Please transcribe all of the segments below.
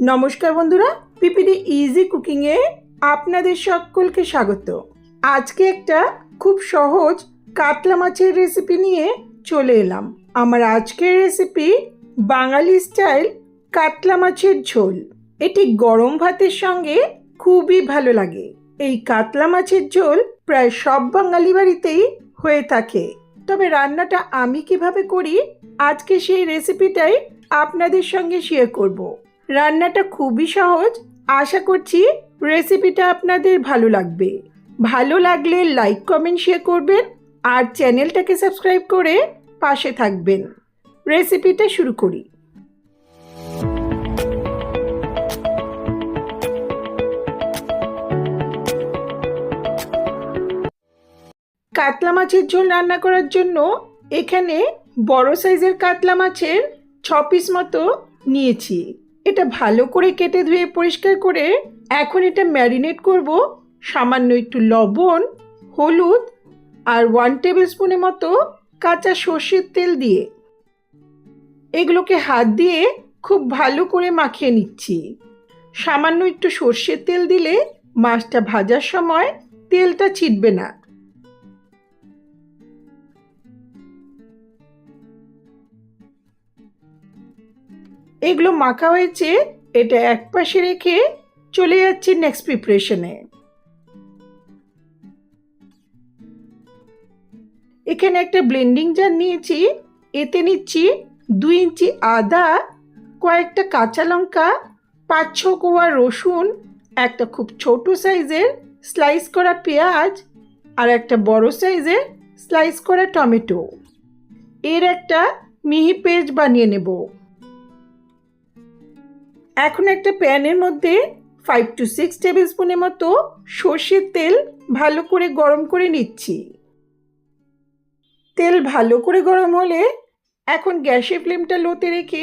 নমস্কার বন্ধুরা, PPD easy কুকিংয়ে আপনাদের সকলকে স্বাগত। আজকে একটা খুব সহজ কাতলা মাছের রেসিপি নিয়ে চলে এলাম। আমার আজকের রেসিপি বাঙালি স্টাইল কাতলা মাছের ঝোল। এটি গরম ভাতের সঙ্গে খুবই ভালো লাগে। এই কাতলা মাছের ঝোল প্রায় সব বাঙালি বাড়িতেই হয়ে থাকে। তবে রান্নাটা আমি কীভাবে করি, আজকে সেই রেসিপিটাই আপনাদের সঙ্গে শেয়ার করব। রান্নাটা খুবই সহজ। আশা করছি রেসিপিটা আপনাদের ভালো লাগবে। ভালো লাগলে লাইক কমেন্ট শেয়ার করবেন আর চ্যানেলটাকে সাবস্ক্রাইব করে পাশে থাকবেন। রেসিপিটা শুরু করি। কাতলা মাছের ঝোল রান্না করার জন্য এখানে বড় সাইজের কাতলা মাছের ছ পিস মতো নিয়েছি। এটা ভালো করে কেটে ধুয়ে পরিষ্কার করে এখন এটা ম্যারিনেট করব সামান্য একটু লবণ, হলুদ আর ওয়ান টেবিল স্পুনের মতো কাঁচা সর্ষের তেল দিয়ে। এগুলোকে হাত দিয়ে খুব ভালো করে মাখিয়ে নিচ্ছি। সামান্য একটু সর্ষের তেল দিলে মাছটা ভাজার সময় তেলটা ছিটবে না। এগুলো মাখা হয়েছে, এটা এক পাশে রেখে চলে যাচ্ছি নেক্সট প্রিপারেশনে এখানে একটা ব্লেন্ডিং জার নিয়েছি, এতে নিচ্ছি দুই ইঞ্চি আদা, কয়েকটা কাঁচা লঙ্কা, পাঁচ ছ কোয়া রসুন, একটা খুব ছোট সাইজের স্লাইস করা পেঁয়াজ আর একটা বড় সাইজের স্লাইস করা টমেটো। এর একটা মিহি পেস্ট বানিয়ে নেব। এখন একটা প্যানের মধ্যে ফাইভ টু সিক্স টেবিল স্পুনের মতো সর্ষের তেল ভালো করে গরম করে নিচ্ছি। তেল ভালো করে গরম হলে এখন গ্যাসের ফ্লেমটা লোতে রেখে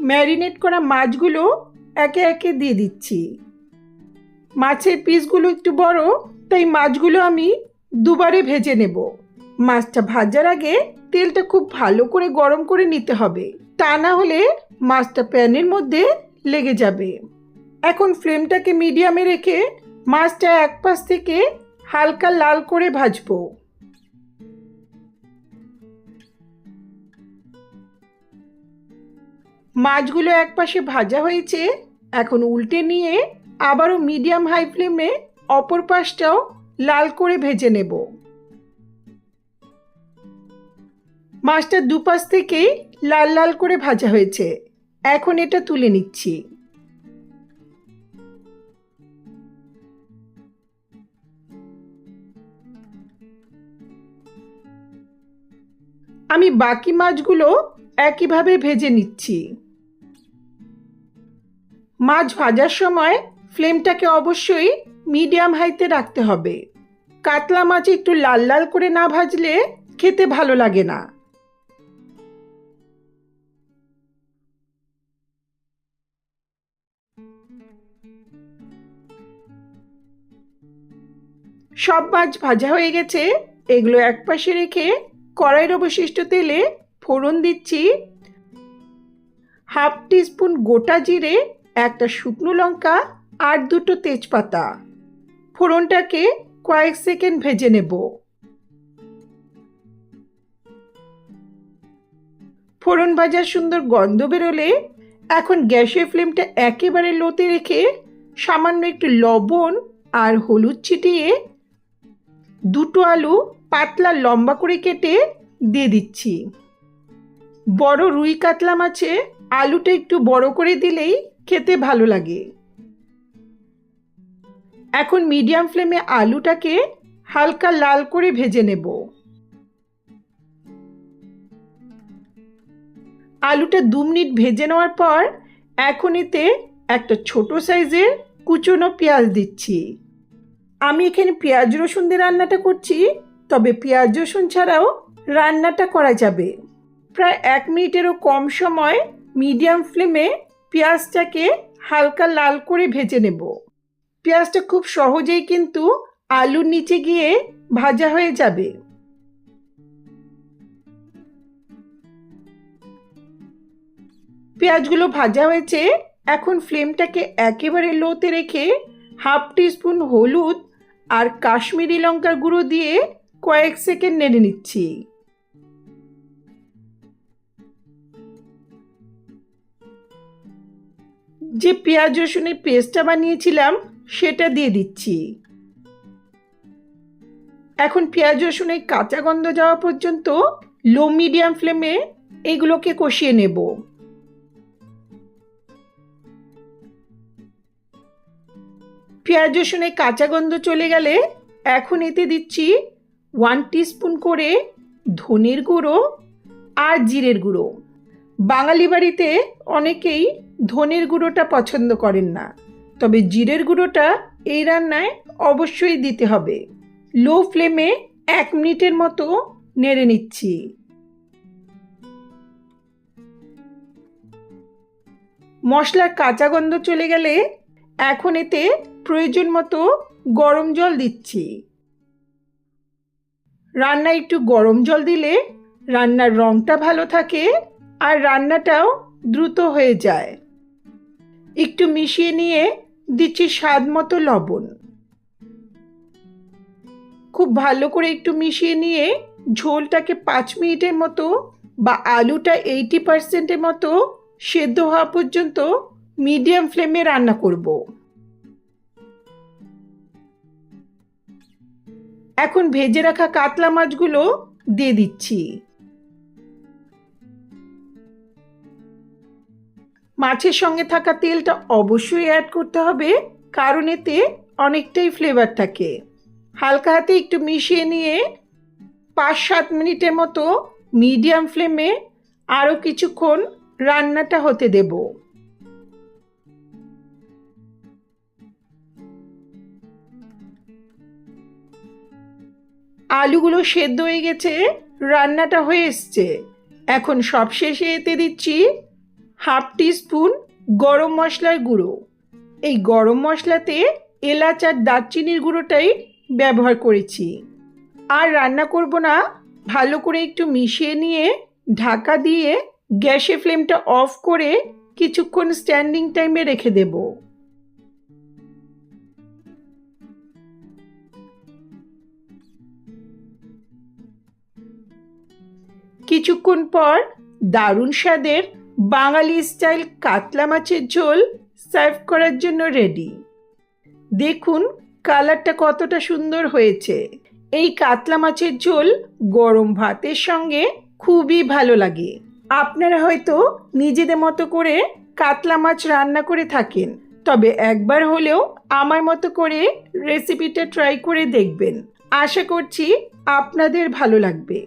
ম্যারিনেট করা মাছগুলো একে একে দিয়ে দিচ্ছি। মাছের পিসগুলো একটু বড়, তাই মাছগুলো আমি দুবারে ভেজে নেব। মাছটা ভাজার আগে তেলটা খুব ভালো করে গরম করে নিতে হবে। তা না হলে মাছটা প্যানের মধ্যে লেগে যাবে। এখন ফ্লেমটাকে মিডিয়ামে রেখে মাছটা এক পাশ থেকে হালকা লাল করে ভাজবো। মাছগুলো এক পাশে ভাজা হয়েছে, এখন উল্টে নিয়ে আবারও মিডিয়াম হাই ফ্লেমে অপর পাশটাও লাল করে ভেজে নেব। মাছটা দুপাশ থেকেই লাল লাল করে ভাজা হয়েছে। এখন এটা তুলে নিচ্ছি। আমি বাকি মাছগুলো একইভাবে ভেজে নিচ্ছি। মাছ ভাজার সময় ফ্লেমটাকে অবশ্যই মিডিয়াম হাইতে রাখতে হবে। কাতলা মাছ একটু লাল লাল করে না ভাজলে খেতে ভালো লাগে না। সব মাছ ভাজা হয়ে গেছে। এগুলো এক পাশে রেখে কড়াইয়ের অবশিষ্ট তেলে ফোড়ন দিচ্ছি। হাফ টিস্পুন গোটা জিরে, একটা শুকনো লঙ্কা আর দুটো তেজপাতা। ফোড়নটাকে কয়েক সেকেন্ড ভেজে নেব। ফোড়ন ভাজার সুন্দর গন্ধ বেরোলে এখন গ্যাসের ফ্লেমটা একেবারে লোতে রেখে সামান্য একটু লবণ আর হলুদ ছিটিয়ে দুটো আলু পাতলা লম্বা করে কেটে দিয়ে দিচ্ছি। বড় রুই কাতলা মাছে আলুটা একটু বড় করে দিলেই খেতে ভালো লাগে। এখন মিডিয়াম ফ্লেমে আলুটাকে হালকা লাল করে ভেজে নেব। আলুটা দু মিনিট ভেজে নেওয়ার পর এখন এতে একটা ছোট সাইজের কুচনো পেঁয়াজ দিচ্ছি। আমি এখানে পেঁয়াজ রসুন দিয়ে রান্নাটা করছি, তবে পেঁয়াজ রসুন ছাড়াও রান্নাটা করা যাবে। প্রায় এক মিনিটেরও কম সময় মিডিয়াম ফ্লেমে পেঁয়াজটাকে হালকা লাল করে ভেজে নেব। পেঁয়াজটা খুব সহজেই কিন্তু আলুর নিচে গিয়ে ভাজা হয়ে যাবে। পেঁয়াজগুলো ভাজা হয়েছে, এখন ফ্লেমটাকে একেবারে লোতে রেখে হাফ টিস্পুন হলুদ আর কাশ্মীরি লঙ্কার গুঁড়ো দিয়ে কয়েক সেকেন্ড নেড়ে নিচ্ছি। যে পেঁয়াজ রসুনের পেস্টটা বানিয়েছিলাম, সেটা দিয়ে দিচ্ছি। এখন পেঁয়াজ রসুনের কাঁচা গন্ধ যাওয়া পর্যন্ত লো মিডিয়াম ফ্লেমে এগুলোকে কষিয়ে নেব। পেঁয়াজ রসুনের কাঁচা গন্ধ চলে গেলে এখন এতে দিচ্ছি ওয়ান স্পুন করে ধনের গুঁড়ো আর জিরের গুঁড়ো। বাঙালি বাড়িতে অনেকেই ধনের গুঁড়োটা পছন্দ করেন না, তবে জিরের গুঁড়োটা এই রান্নায় অবশ্যই দিতে হবে। লো ফ্লেমে এক মিনিটের মতো নেড়ে নিচ্ছি। মশলার কাঁচা গন্ধ চলে গেলে এখন এতে প্রয়োজন মতো গরম জল দিচ্ছি। রান্নায় একটু গরম জল দিলে রান্নার রঙটা ভালো থাকে আর রান্নাটাও দ্রুত হয়ে যায়। একটু মিশিয়ে নিয়ে দিচ্ছি স্বাদ মতো লবণ। খুব ভালো করে একটু মিশিয়ে নিয়ে ঝোলটাকে পাঁচ মিনিটের মতো বা আলুটা এইটি পার্সেন্টের মতো সেদ্ধ হওয়া পর্যন্ত মিডিয়াম ফ্লেমে রান্না করব। এখন ভেজে রাখা কাতলা মাছগুলো দিয়ে দিচ্ছি। মাছের সঙ্গে থাকা তেলটা অবশ্যই অ্যাড করতে হবে, কারণ এতে অনেকটাই ফ্লেভার থাকে। হালকা হাতে একটু মিশিয়ে নিয়ে পাঁচ সাত মিনিটের মতো মিডিয়াম ফ্লেমে আরও কিছুক্ষণ রান্নাটা হতে দেব। আলুগুলো সেদ্ধ হয়ে গেছে, রান্নাটা হয়ে এসছে। এখন সবশেষে এতে দিচ্ছি হাফ টি স্পুন গরম মশলার গুঁড়ো। এই গরম মশলাতে এলাচ আর দারচিনির গুঁড়োটাই ব্যবহার করেছি। আর রান্না করব না, ভালো করে একটু মিশিয়ে নিয়ে ঢাকা দিয়ে গ্যাসের ফ্লেমটা অফ করে কিছুক্ষণ স্ট্যান্ডিং টাইমে রেখে দেব। কিছুক্ষণ পর দারুণ স্বাদের বাঙালি স্টাইল কাতলা মাছের ঝোল সার্ভ করার জন্য রেডি। দেখুন কালারটা কতটা সুন্দর হয়েছে। এই কাতলা মাছের ঝোল গরম ভাতের সঙ্গে খুবই ভালো লাগে। আপনারা হয়তো নিজেদের মতো করে কাতলা মাছ রান্না করে থাকেন, তবে একবার হলেও আমার মতো করে রেসিপিটা ট্রাই করে দেখবেন। আশা করছি আপনাদের ভালো লাগবে।